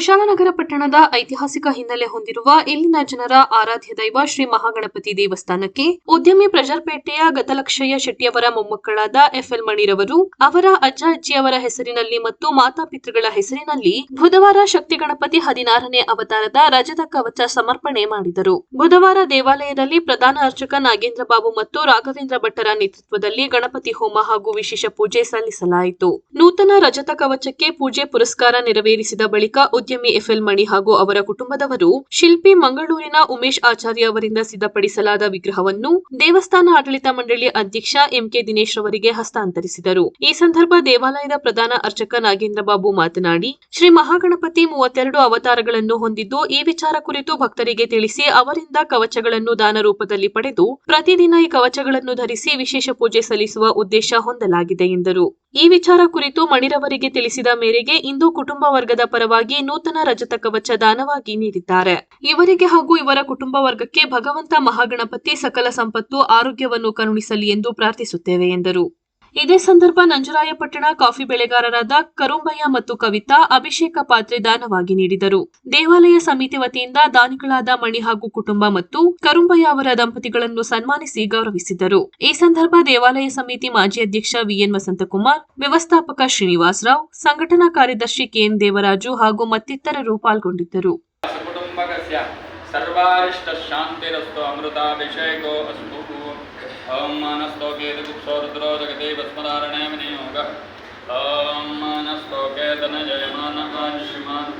ಕುಶಾಲನಗರ ಪಟ್ಟಣದ ಐತಿಹಾಸಿಕ ಹಿನ್ನೆಲೆ ಹೊಂದಿರುವ ಇಲ್ಲಿನ ಜನರ ಆರಾಧ್ಯ ದೈವ ಶ್ರೀ ಮಹಾಗಣಪತಿ ದೇವಸ್ಥಾನಕ್ಕೆ ಉದ್ಯಮಿ ಪ್ರಜಾಪೇಟೆಯ ಗತಲಕ್ಷಯ್ಯ ಶೆಟ್ಟಿಯವರ ಮೊಮ್ಮಕ್ಕಳಾದ ಎಫ್ಎಲ್ ಮಣಿರವರು, ಅವರ ಅಜ್ಜ ಅಜ್ಜಿಯವರ ಹೆಸರಿನಲ್ಲಿ ಮತ್ತು ಮಾತಾಪಿತೃಗಳ ಹೆಸರಿನಲ್ಲಿ ಬುಧವಾರ ಶಕ್ತಿ ಗಣಪತಿ ಹದಿನಾರನೇ ಅವತಾರದ ರಜತ ಕವಚ ಸಮರ್ಪಣೆ ಮಾಡಿದರು. ಬುಧವಾರ ದೇವಾಲಯದಲ್ಲಿ ಪ್ರಧಾನ ಅರ್ಚಕ ನಾಗೇಂದ್ರ ಬಾಬು ಮತ್ತು ರಾಘವೇಂದ್ರ ಭಟ್ಟರ ನೇತೃತ್ವದಲ್ಲಿ ಗಣಪತಿ ಹೋಮ ಹಾಗೂ ವಿಶೇಷ ಪೂಜೆ ಸಲ್ಲಿಸಲಾಯಿತು. ನೂತನ ರಜತ ಕವಚಕ್ಕೆ ಪೂಜೆ ಪುರಸ್ಕಾರ ನೆರವೇರಿಸಿದ ಬಳಿಕ ಉದ್ಯಮಿ ಎಫ್ಎಲ್ ಮಣಿ ಹಾಗೂ ಅವರ ಕುಟುಂಬದವರು ಶಿಲ್ಪಿ ಮಂಗಳೂರಿನ ಉಮೇಶ್ ಆಚಾರ್ಯ ಅವರಿಂದ ಸಿದ್ಧಪಡಿಸಲಾದ ವಿಗ್ರಹವನ್ನು ದೇವಸ್ಥಾನ ಆಡಳಿತ ಮಂಡಳಿ ಅಧ್ಯಕ್ಷ ಎಂಕೆ ದಿನೇಶ್ ಅವರಿಗೆ ಹಸ್ತಾಂತರಿಸಿದರು. ಈ ಸಂದರ್ಭ ದೇವಾಲಯದ ಪ್ರಧಾನ ಅರ್ಚಕ ನಾಗೇಂದ್ರ ಬಾಬು ಮಾತನಾಡಿ, ಶ್ರೀ ಮಹಾಗಣಪತಿ ಮೂವತ್ತೆರಡು ಅವತಾರಗಳನ್ನು ಹೊಂದಿದ್ದು, ಈ ವಿಚಾರ ಕುರಿತು ಭಕ್ತರಿಗೆ ತಿಳಿಸಿ ಅವರಿಂದ ಕವಚಗಳನ್ನು ದಾನ ರೂಪದಲ್ಲಿ ಪಡೆದು, ಪ್ರತಿದಿನ ಈ ಕವಚಗಳನ್ನು ಧರಿಸಿ ವಿಶೇಷ ಪೂಜೆ ಸಲ್ಲಿಸುವ ಉದ್ದೇಶ ಹೊಂದಲಾಗಿದೆ ಎಂದರು. ಈ ವಿಚಾರ ಕುರಿತು ಮಣಿರವರಿಗೆ ತಿಳಿಸಿದ ಮೇರೆಗೆ ಇಂದು ಕುಟುಂಬ ವರ್ಗದ ಪರವಾಗಿ ನೂತನ ರಜತ ಕವಚ ದಾನವಾಗಿ ನೀಡಿದ್ದಾರೆ. ಇವರಿಗೆ ಹಾಗೂ ಇವರ ಕುಟುಂಬ ವರ್ಗಕ್ಕೆ ಭಗವಂತ ಮಹಾಗಣಪತಿ ಸಕಲ ಸಂಪತ್ತು, ಆರೋಗ್ಯವನ್ನು ಕರುಣಿಸಲಿ ಎಂದು ಪ್ರಾರ್ಥಿಸುತ್ತೇವೆ ಎಂದರು. ಇದೇ ಸಂದರ್ಭ ನಂಜರಾಯಪಟ್ಟಣ ಕಾಫಿ ಬೆಳೆಗಾರರಾದ ಕರುಂಬಯ್ಯ ಮತ್ತು ಕವಿತಾ ಅಭಿಷೇಕ ಪಾತ್ರೆ ದಾನವಾಗಿ ನೀಡಿದರು. ದೇವಾಲಯ ಸಮಿತಿ ವತಿಯಿಂದ ದಾನಿಗಳಾದ ಮಣಿ ಹಾಗೂ ಕುಟುಂಬ ಮತ್ತು ಕರುಂಬಯ್ಯ ಅವರ ದಂಪತಿಗಳನ್ನು ಸನ್ಮಾನಿಸಿ ಗೌರವಿಸಿದರು. ಈ ಸಂದರ್ಭ ದೇವಾಲಯ ಸಮಿತಿ ಮಾಜಿ ಅಧ್ಯಕ್ಷ ವಿಎನ್ ವಸಂತಕುಮಾರ್, ವ್ಯವಸ್ಥಾಪಕ ಶ್ರೀನಿವಾಸರಾವ್, ಸಂಘಟನಾ ಕಾರ್ಯದರ್ಶಿ ಕೆಎನ್ ದೇವರಾಜು ಹಾಗೂ ಮತ್ತಿತರರು ಪಾಲ್ಗೊಂಡಿದ್ದರು. ಸರ್ವಾರಿಷ್ಟ ಶಾಂತಿರಸ್ತು ಅಮೃತಾಭಿಷೇಕೋ ಅಸ್ತು. ॐ मानस्तोकेतुकुप्सोरुद्रो जगते भस्मधारणे मुनियोगः ॐ मानस्तोकेतन जयमानः शिमान्